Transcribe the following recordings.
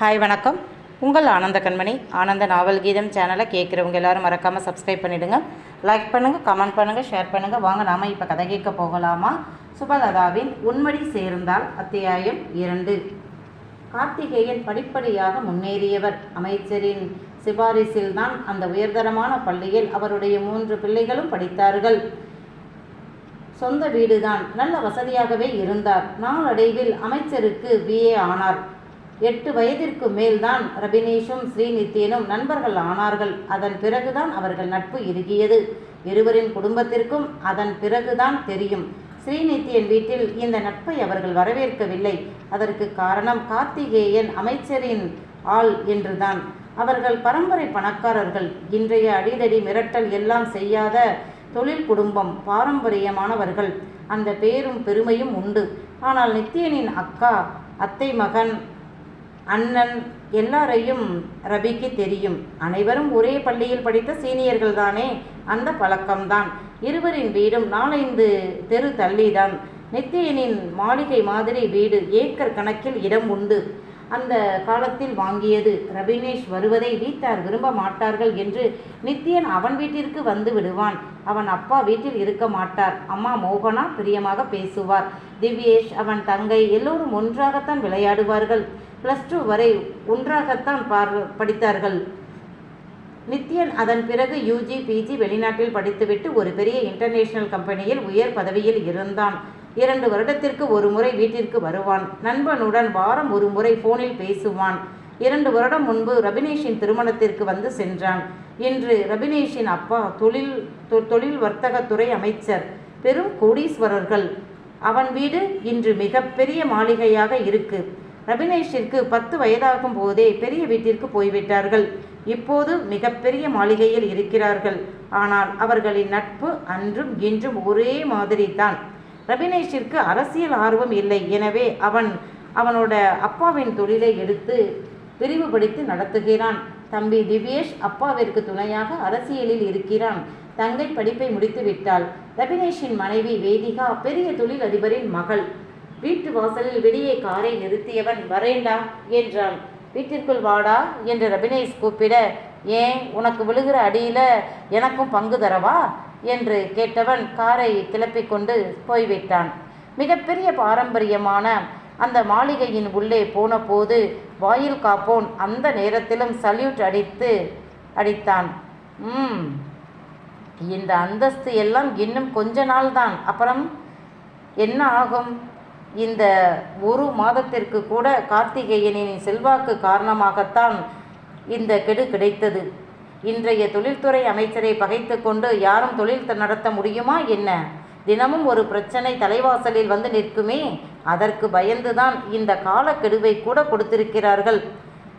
Hi வணக்கம். உங்கள் ஆனந்த கண்மணி. ஆனந்த நாவல் கீதம் சேனலை கேட்குறவங்க எல்லோரும் மறக்காமல் சப்ஸ்கிரைப் பண்ணிவிடுங்க லைக் பண்ணுங்கள் கமெண்ட் பண்ணுங்கள் ஷேர் பண்ணுங்கள் வாங்க நாம் இப்போ கதை கேட்க போகலாமா? சுபலதாவின் உண்மடி சேர்ந்தால் அத்தியாயம் இரண்டு. கார்த்திகேயன் படிப்படியாக முன்னேறியவர். அமைச்சரின் சிபாரிசில்தான் அந்த உயர்தரமான பள்ளியில் அவருடைய மூன்று பிள்ளைகளும் படித்தார்கள். சொந்த வீடுதான். நல்ல வசதியாகவே இருந்தார். நாளடைவில் அமைச்சருக்கு பிஏ ஆனார். எட்டு வயதிற்கு மேல்தான் ரபினேஷும் ஸ்ரீநித்யனும் நண்பர்கள் ஆனார்கள். அதன் பிறகுதான் அவர்கள் நட்பு இறுகியது. இருவரின் குடும்பத்திற்கும் அதன் பிறகுதான் தெரியும். ஸ்ரீநித்யன் வீட்டில் இந்த நட்பை அவர்கள் வரவேற்கவில்லை. அதற்கு காரணம் கார்த்திகேயன் அமைச்சரின் ஆள் என்றுதான். அவர்கள் பரம்பரை பணக்காரர்கள். இன்றைய அடிதடி மிரட்டல் எல்லாம் செய்யாத தொழில் குடும்பம் பாரம்பரியமானவர்கள். அந்த பேரும் பெருமையும் உண்டு. ஆனால் நித்யனின் அக்கா அத்தை மகன் அண்ணன் எல்லாரையும் ரபிக்கு தெரியும். அனைவரும் ஒரே பள்ளியில் படித்த சீனியர்கள் தானே அந்த பழக்கம்தான். இருவரின் வீடும் நாலைந்து தெரு தள்ளிதான். நித்தியனின் மாளிகை மாதிரி வீடு ஏக்கர் கணக்கில் இடம் உண்டு. அந்த காலத்தில் வாங்கியது. ரபினேஷ் வருவதை வீட்டார் விரும்ப மாட்டார்கள் என்று நித்யன் அவன் வீட்டிற்கு வந்து விடுவான். அவன் அப்பா வீட்டில் இருக்க மாட்டார். அம்மா மோகனா பிரியமாக பேசுவார். திவ்யேஷ் அவன் தங்கை எல்லோரும் ஒன்றாகத்தான் விளையாடுவார்கள். ப்ளஸ் டூ வரை ஒன்றாகத்தான் பார் படித்தார்கள். நித்யன் அதன் பிறகு யூஜி பிஜி வெளிநாட்டில் படித்துவிட்டு ஒரு பெரிய இன்டர்நேஷனல் கம்பெனியில் உயர் பதவியில் இருந்தான். இரண்டு வருடத்திற்கு ஒரு முறை வீட்டிற்கு வருவான். நண்பனுடன் வாரம் ஒரு முறை போனில் பேசுவான். இரண்டு வருடம் முன்பு ரபினேஷின் திருமணத்திற்கு வந்து சென்றான். இன்று ரபினேஷின் அப்பா தொழில் தொ- தொழில் வர்த்தகத்துறை அமைச்சர் பெரும் கோடீஸ்வரர்கள். அவன் வீடு இன்று மிகப்பெரிய மாளிகையாக இருக்கு. ரபினேஷிற்கு பத்து வயதாகும் போதே பெரிய வீட்டிற்கு போய்விட்டார்கள். இப்போது மிகப்பெரிய மாளிகையில் இருக்கிறார்கள். ஆனால் அவர்களின் நட்பு அன்றும் இன்றும் ஒரே மாதிரி தான் ரபினேஷிற்கு அரசியல் ஆர்வம் இல்லை. எனவே அவன் அவனோட அப்பாவின் தொழிலை எடுத்து விரிவுபடுத்தி நடத்துகிறான். தம்பி திவ்யேஷ் அப்பாவிற்கு துணையாக அரசியலில் இருக்கிறான். தங்கை படிப்பை முடித்து விட்டாள். ரபினேஷின் மனைவி வேதிகா பெரிய தொழில் அதிபரின் மகள். வீட்டு வாசலில் வெளியே காரை நிறுத்தியவன் வரேண்டா என்றான். வீட்டிற்குள் வாடா என்று ரபினேஷ் கூப்பிட ஏன் உனக்கு விழுகிற அடியில் எனக்கும் பங்கு தரவா? என்று கேட்டவன் காரை கிளப்பிக் கொண்டு போய்விட்டான். மிகப்பெரிய பாரம்பரியமான அந்த மாளிகையின் உள்ளே போன போது வாயில் காப்போன் அந்த நேரத்திலும் சல்யூட் அடித்து அடித்தான். ம் இந்த அந்தஸ்து எல்லாம் இன்னும் கொஞ்ச நாள் தான் அப்புறம் என்ன ஆகும்? இந்த ஒரு மாதத்திற்கு கூட கார்த்திகேயனின் செல்வாக்கு காரணமாகத்தான் இந்த கெடு கிடைத்தது. இன்றைய தொழில்துறை அமைச்சரை பகைத்து கொண்டு யாரும் தொழில் நடத்த முடியுமா என்ன? தினமும் ஒரு பிரச்சனை தலைவாசலில் வந்து நிற்குமே? அதற்கு பயந்துதான் இந்த காலக்கெடுவை கூட கொடுத்திருக்கிறார்கள்.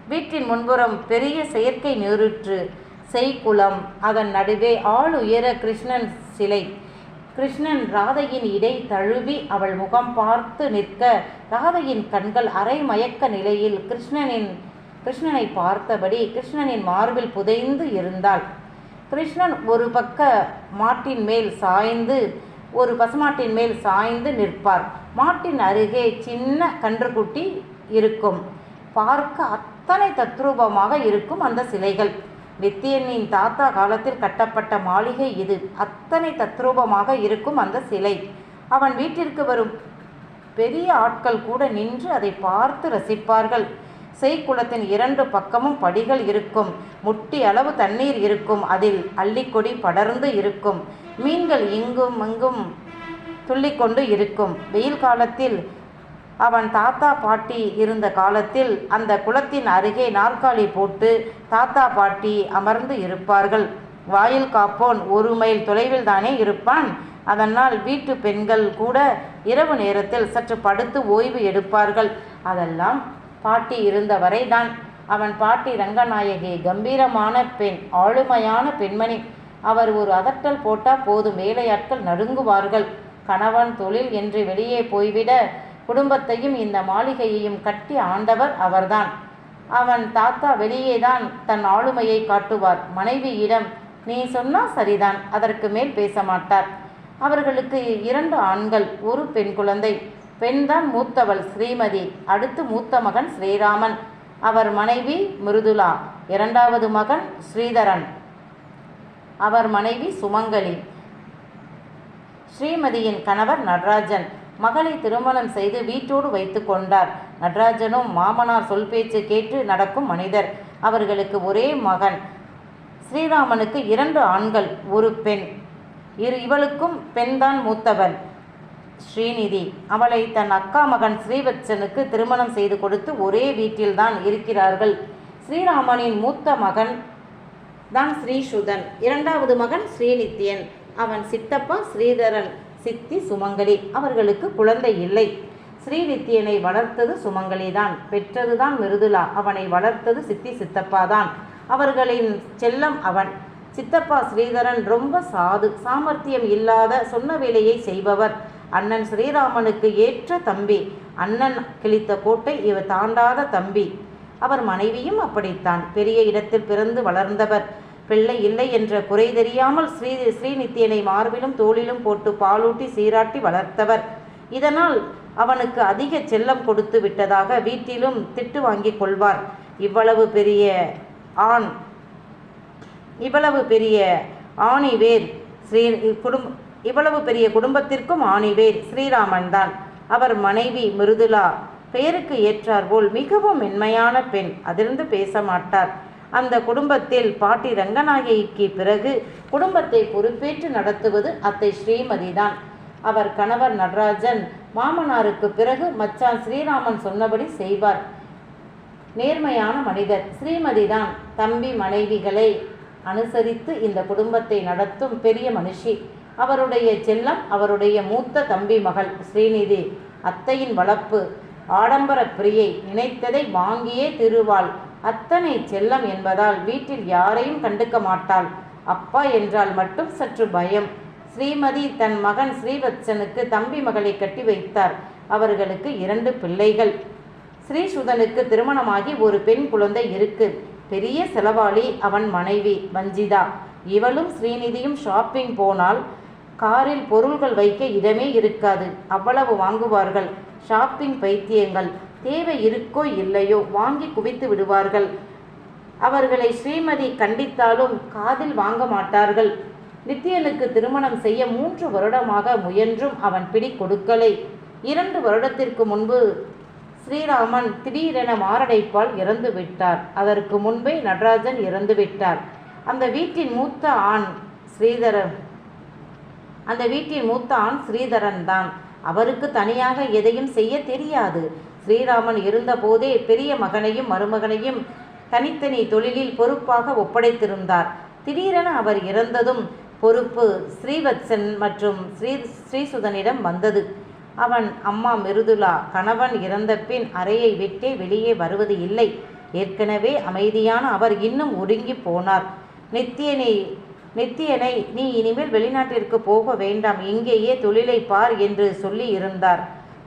வீட்டின் முன்புறம் பெரிய செயற்கை நீருற்று செய்குளம் அதன் நடுவே ஆள் உயர கிருஷ்ணன் சிலை. கிருஷ்ணன் ராதையின் இடை தழுவி அவள் முகம் பார்த்து நிற்க ராதையின் கண்கள் அரை மயக்க நிலையில் கிருஷ்ணனின் கிருஷ்ணனை பார்த்தபடி கிருஷ்ணனின் மார்பில் புதைந்து இருந்தாள். கிருஷ்ணன் ஒரு பக்க மாட்டின் மேல் சாய்ந்து ஒரு பசுமாட்டின் மேல் சாய்ந்து நிற்பார். மாட்டின் அருகே சின்ன கன்றுக்குட்டி இருக்கும். பார்க்க அத்தனை தத்ரூபமாக இருக்கும் அந்த சிலைகள். நித்தியனின் தாத்தா காலத்தில் கட்டப்பட்ட மாளிகை இது. அத்தனை தத்ரூபமாக இருக்கும் அந்த சிலை. அவன் வீட்டிற்கு வரும் பெரிய ஆட்கள் கூட நின்று அதை பார்த்து ரசிப்பார்கள். செய்குளத்தின் இரண்டு பக்கமும் படிகள் இருக்கும். முட்டி அளவு தண்ணீர் இருக்கும். அதில் அள்ளிக்கொடி படர்ந்து இருக்கும். மீன்கள் இங்கும் அங்கும் துள்ளிக்கொண்டு இருக்கும். வெயில் காலத்தில் அவன் தாத்தா பாட்டி இருந்த காலத்தில் அந்த குளத்தின் அருகே நாற்காலி போட்டு தாத்தா பாட்டி அமர்ந்து இருப்பார்கள். வாயில் காப்போன் ஒரு மைல் தொலைவில் தானே இருப்பான். அதனால் வீட்டு பெண்கள் கூட இரவு நேரத்தில் சற்று படுத்து ஓய்வு எடுப்பார்கள். அதெல்லாம் பாட்டி இருந்த வரைதான் அவன் பாட்டி ரங்கநாயகி கம்பீரமான பெண் ஆளுமையான பெண்மணி. அவர் ஒரு அதட்டல் போட்டால் போதும் வேலையாட்கள் நடுங்குவார்கள். கணவன் தொழில் என்று வெளியே போய்விட குடும்பத்தையும் இந்த மாளிகையையும் கட்டி ஆண்டவர் அவர்தான். அவன் தாத்தா வெளியேதான் தன் ஆளுமையை காட்டுவார். மனைவியிடம் நீ சொன்னால் சரிதான் அதற்கு மேல் பேச மாட்டார். அவர்களுக்கு இரண்டு ஆண்கள் ஒரு பெண் குழந்தை. பெண்தான் மூத்தவள் ஸ்ரீமதி. அடுத்து மூத்த மகன் ஸ்ரீராமன். அவர் மனைவி மிருதுலா இரண்டாவது மகன் ஸ்ரீதரன். அவர் மனைவி சுமங்கலி. ஸ்ரீமதியின் கணவர் நடராஜன். மகளை திருமணம் செய்து வீட்டோடு வைத்து கொண்டார். நடராஜனும் மாமனார் சொல் பேச்சு கேட்டு நடக்கும் மனிதர். அவர்களுக்கு ஒரே மகன். ஸ்ரீராமனுக்கு இரண்டு ஆண்கள் ஒரு பெண். இரு இவளுக்கும் பெண்தான் மூத்தவன். ஸ்ரீநிதி அவளை தன் அக்கா மகன் ஸ்ரீவத்சனுக்கு திருமணம் செய்து கொடுத்து ஒரே வீட்டில்தான் இருக்கிறார்கள். ஸ்ரீராமனின் மூத்த மகன் தான் ஸ்ரீசுதன் இரண்டாவது மகன் ஸ்ரீநித்யன் அவன் சித்தப்பா ஸ்ரீதரன் சித்தி சுமங்கலி. அவர்களுக்கு குழந்தை இல்லை. ஸ்ரீநித்யனை வளர்த்தது சுமங்கலிதான் பெற்றதுதான் மிருதுலா அவனை வளர்த்தது சித்தி சித்தப்பா தான் அவர்களின் செல்லம் அவன். சித்தப்பா ஸ்ரீதரன் ரொம்ப சாது சாமர்த்தியம் இல்லாத சொன்ன வேலையை செய்பவர். அண்ணன் ஸ்ரீராமனுக்கு ஏற்ற தம்பி. அண்ணன் கிழித்த கோட்டை இவர் தாண்டாத தம்பி. அவர் மனைவியும் அப்படித்தான். பெரிய இடத்தில் பிறந்து வளர்ந்தவர். பிள்ளை இல்லை என்ற குறை தெரியாமல் ஸ்ரீ ஸ்ரீநித்யனை மார்பிலும் தோளிலும் போட்டு பாலூட்டி சீராட்டி வளர்த்தவர். இதனால் அவனுக்கு அதிக செல்லம் கொடுத்து விட்டதாக வீட்டிலும் திட்டு வாங்கிக் கொள்வார். இவ்வளவு பெரிய ஆண் இவ்வளவு பெரிய ஆணிவேர் ஸ்ரீ குடும்ப இவ்வளவு பெரிய குடும்பத்திற்கும் ஆணிவேர். ஸ்ரீராமன் தான். அவர் மனைவி மிருதுலா பெயருக்கு ஏற்றார்போல் மிகவும் மென்மையான பெண். அதிர்ந்து பேச மாட்டார். அந்த குடும்பத்தில் பாட்டி ரங்கநாயகிக்கு பிறகு குடும்பத்தை பொறுப்பேற்று நடத்துவது அத்தை ஸ்ரீமதி தான் அவர் கணவர் நடராஜன். மாமனாருக்கு பிறகு மச்சான் ஸ்ரீராமன் சொன்னபடி செய்வார். நேர்மையான மனிதர். ஸ்ரீமதி தான் தம்பி மனைவிகளை அனுசரித்து இந்த குடும்பத்தை நடத்தும் பெரிய மனுஷி. அவருடைய செல்லம் அவருடைய மூத்த தம்பி மகள் ஸ்ரீநிதி. அத்தையின் வளர்ப்பு ஆடம்பர பிரியை நினைத்ததை வாங்கியே திருவாள். அத்தனை செல்லம் என்பதால் வீட்டில் யாரையும் கண்டுக்க மாட்டாள். அப்பா என்றால் மட்டும் சற்று பயம். ஸ்ரீமதி தன் மகன் ஸ்ரீவத்சனுக்கு தம்பி மகளை கட்டி வைத்தார். அவர்களுக்கு இரண்டு பிள்ளைகள். ஸ்ரீசுதனுக்கு திருமணமாகி ஒரு பெண் குழந்தை இருக்கு. பெரிய செலவாளி அவன் மனைவி வஞ்சிதா. இவளும் ஸ்ரீநிதியும் ஷாப்பிங் போனால் காரில் பொருள்கள் வைக்க இடமே இருக்காது. அவ்வளவு வாங்குவார்கள். ஷாப்பிங் பைத்தியங்கள். தேவை இருக்கோ இல்லையோ வாங்கி குவித்து விடுவார்கள். அவர்களை ஸ்ரீமதி கண்டித்தாலும் காதில் வாங்க மாட்டார்கள். நித்யனுக்கு திருமணம் செய்ய மூன்று வருடமாக முயன்றும் அவன் பிடி கொடுக்கலை. இரண்டு வருடத்திற்கு முன்பு ஸ்ரீராமன் திடீரென மாரடைப்பால் இறந்து விட்டார். அதற்கு முன்பே நடராஜன் இறந்து விட்டார். அந்த வீட்டின் மூத்த ஆண் ஸ்ரீதரன் அந்த வீட்டின் மூத்த ஆண் ஸ்ரீதரன் தான் அவருக்கு தனியாக எதையும் செய்ய தெரியாது. ஸ்ரீராமன் இருந்தபோதே பெரிய மகனையும் மருமகனையும் தனித்தனி தொழிலில் பொறுப்பாக ஒப்படைத்திருந்தார். திடீரென அவர் இறந்ததும் பொறுப்பு ஸ்ரீவத்சன் மற்றும் ஸ்ரீ ஸ்ரீசுதனிடம் வந்தது. அவன் அம்மா மிருதுலா கணவன் இறந்த பின் அறையை விட்டே வெளியே வருவது இல்லை. ஏற்கனவே அமைதியான அவர் இன்னும் ஒடுங்கி போனார். நித்தியனை நித்தியனை நீ இனிமேல் வெளிநாட்டிற்கு போக வேண்டாம். இங்கேயே தொழிலை பார் என்று சொல்லி இருந்தார்.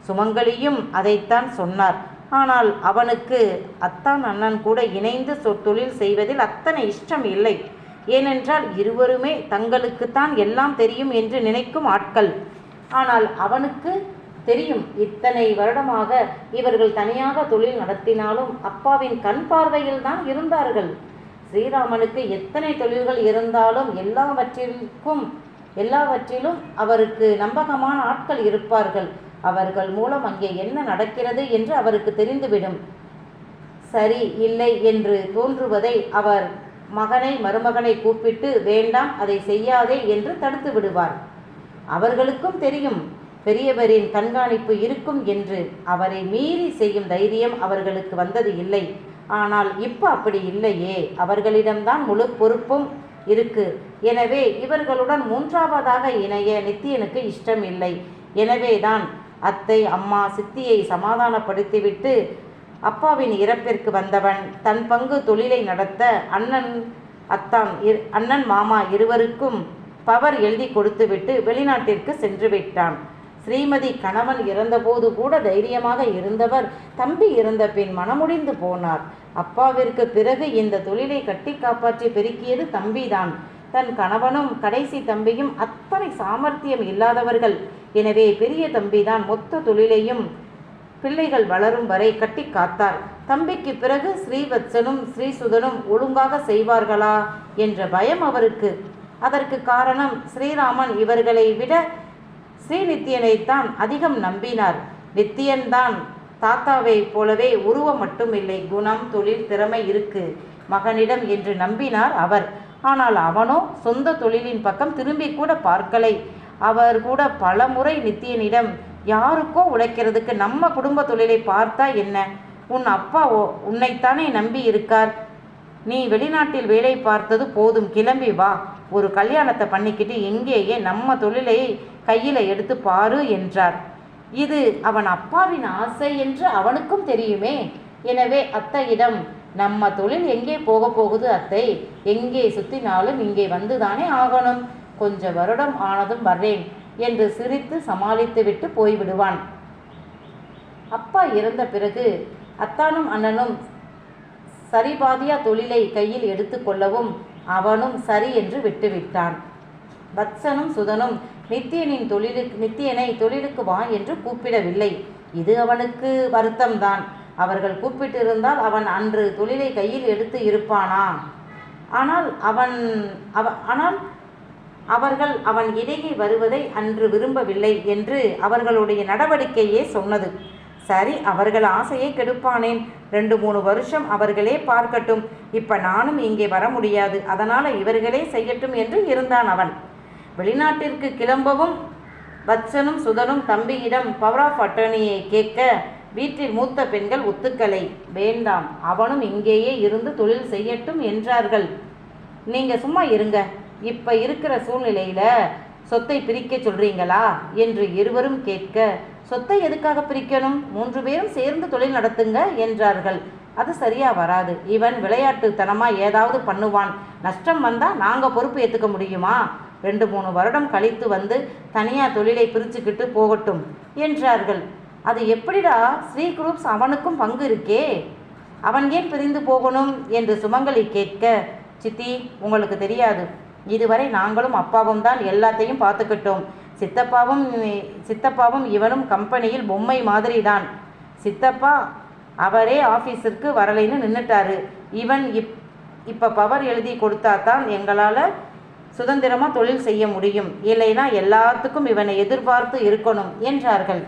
சுமங்கலியும் அதைத்தான் சொன்னார். ஆனால் அவனுக்கு அத்தான் அண்ணன் கூட இணைந்து சொ தொழில் செய்வதில் அத்தனை இஷ்டம் இல்லை. ஏனென்றால் இருவருமே தங்களுக்குத்தான் எல்லாம் தெரியும் என்று நினைக்கும் ஆட்கள். ஆனால் அவனுக்கு தெரியும். இத்தனை வருடமாக இவர்கள் தனியாக தொழில் நடத்தினாலும் அப்பாவின் கண் பார்வையில் தான் இருந்தார்கள். ஸ்ரீராமனுக்கு எத்தனை தொழில்கள் இருந்தாலும் எல்லாவற்றிற்கும் எல்லாவற்றிலும் அவருக்கு நம்பகமான ஆட்கள் இருப்பார்கள். அவர்கள் மூலம் அங்கே என்ன நடக்கிறது என்று அவருக்கு தெரிந்துவிடும். சரி இல்லை என்று தோன்றுவதை அவர் மகனை மருமகனை கூப்பிட்டு வேண்டாம் அதை செய்யாதே என்று தடுத்து விடுவார். அவர்களுக்கும் தெரியும் பெரியவரின் கண்காணிப்பு இருக்கும் என்று அவரை மீறி செய்யும் தைரியம் அவர்களுக்கு வந்தது இல்லை. ஆனால் இப்போ அப்படி இல்லையே. அவர்களிடம்தான் முழு பொறுப்பும் இருக்கு. எனவே இவர்களுடன் மூன்றாவதாக இணைய நித்தியனுக்கு இஷ்டம் இல்லை. எனவேதான் அத்தை அம்மா சித்தியை சமாதானப்படுத்திவிட்டு அப்பாவின் இறப்பிற்கு வந்தவன் தன் பங்கு தொழிலை நடத்த அண்ணன் அத்தான் இரு- அண்ணன் மாமா இருவருக்கும் பவர் எழுதி கொடுத்துவிட்டு வெளிநாட்டிற்கு சென்று விட்டான். ஸ்ரீமதி கணவன் இறந்தபோது கூட தைரியமாக இருந்தவர். தம்பி இறந்த பின் மனமுடிந்து போனார். அப்பாவிற்கு பிறகு இந்த தொழிலை கட்டி காப்பாற்றி பெருக்கியது தம்பிதான். தன் கணவனும் கடைசி தம்பியும் அத்தனை சாமர்த்தியம் இல்லாதவர்கள். எனவே பெரிய தம்பிதான் மொத்த தொழிலையும் பிள்ளைகள் வளரும் வரை கட்டி காத்தார். தம்பிக்கு பிறகு ஸ்ரீவத்சனும் ஸ்ரீசுதனும் ஒழுங்காக செய்வார்களா? என்ற பயம் அவருக்கு. அதற்கு காரணம் ஸ்ரீராமன் இவர்களை விட ஸ்ரீநித்தியனைத்தான் அதிகம் நம்பினார். நித்தியன்தான் தாத்தாவை போலவே உருவம் மட்டும் இல்லை குணம் தொழில் திறமை இருக்கு. மகனிடம் என்று நம்பினார் அவர். ஆனால் அவனோ சொந்த தொழிலின் பக்கம் திரும்பி கூட பார்க்கலை. அவர் கூட பல முறை நித்தியனிடம் யாருக்கோ உழைக்கிறதுக்கு நம்ம குடும்ப தொழிலை பார்த்தா என்ன? உன் அப்பா உன்னைத்தானே நம்பி இருக்கார். நீ வெளிநாட்டில் வேலை பார்த்தது போதும் கிளம்பி வா. ஒரு கல்யாணத்தை பண்ணிக்கிட்டு எங்கேயே நம்ம தொழிலை கையில் எடுத்து பாரு என்றார். இது அவன் அப்பாவின் ஆசை என்று அவனுக்கும் தெரியுமே. எனவே அத்தையிடம் நம்ம தொழில் எங்கே போக போகுது அத்தை? எங்கே சுத்தினாலும் இங்கே வந்துதானே ஆகணும். கொஞ்ச வருடம் ஆனதும் வர்றேன் என்று சிரித்து சமாளித்துவிட்டு போய்விடுவான். அப்பா இறந்த பிறகு அத்தானும் அண்ணனும் சரிபாதியா தொழிலை கையில் எடுத்துக்கொள்ளவும் அவனும் சரி என்று விட்டுவிட்டான். வத்சனும் சுதனும் நித்தியனின் தொழிலுக்கு நித்தியனை தொழிலுக்கு வா என்று கூப்பிடவில்லை. இது அவனுக்கு வருத்தம்தான். அவர்கள் கூப்பிட்டிருந்தால் அவன் அன்று தொழிலை கையில் எடுத்து இருப்பானா? ஆனால் அவன் அவ ஆனால் அவர்கள் அவன் இடையே வருவதை அன்று விரும்பவில்லை என்று அவர்களுடைய நடவடிக்கையே சொன்னது. சரி அவர்கள் ஆசையை கெடுப்பானேன். ரெண்டு மூணு வருஷம் அவர்களே பார்க்கட்டும். இப்ப நானும் இங்கே வர முடியாது. அதனால இவர்களே செய்யட்டும் என்று இருந்தான் அவன். வெளிநாட்டிற்கு கிளம்பவும் வத்சனும் சுதனும் தம்பியிடம் பவர் ஆஃப் அட்டர்னியை கேட்க வீட்டில் மூத்த பெண்கள் ஒத்துக்கலை. வேண்டாம் அவனும் இங்கேயே இருந்து தொழில் செய்யட்டும் என்றார்கள். நீங்கள் சும்மா இருங்க. இப்போ இருக்கிற சூழ்நிலையில் சொத்தை பிரிக்க சொல்றீங்களா? என்று இருவரும் கேட்க சொத்தை எதுக்காக பிரிக்கணும்? மூன்று பேரும் சேர்ந்து தொழில் நடத்துங்க என்றார்கள். அது சரியா வராது. இவன் விளையாட்டுத்தனமாக ஏதாவது பண்ணுவான். நஷ்டம் வந்தா நாங்கள் பொறுப்பு ஏற்றுக்க முடியுமா? ரெண்டு மூணு வருடம் கழித்து வந்து தனியாக தொழிலை பிரிச்சுக்கிட்டு போகட்டும் என்றார்கள். அது எப்படிடா? ஸ்ரீ குரூப்ஸ் அவனுக்கும் பங்கு இருக்கே. அவன் ஏன் பிரிந்து போகணும் என்று சுமங்கலி கேட்க சித்தி உங்களுக்கு தெரியாது. இதுவரை நாங்களும் அப்பாவும் தான் எல்லாத்தையும் பார்த்துக்கிட்டோம். சித்தப்பாவும் சித்தப்பாவும் இவனும் கம்பெனியில் பொம்மை மாதிரி தான் சித்தப்பா அவரே ஆஃபீஸிற்கு வரலைன்னு நின்றுட்டாரு இவன் இப் இப்போ பவர் எழுதி கொடுத்தா தான் எங்களால் சுதந்திரமாக தொழில் செய்ய முடியும். இல்லைனா எல்லாத்துக்கும் இவனை எதிர்பார்த்து இருக்கணும் என்றார்கள்.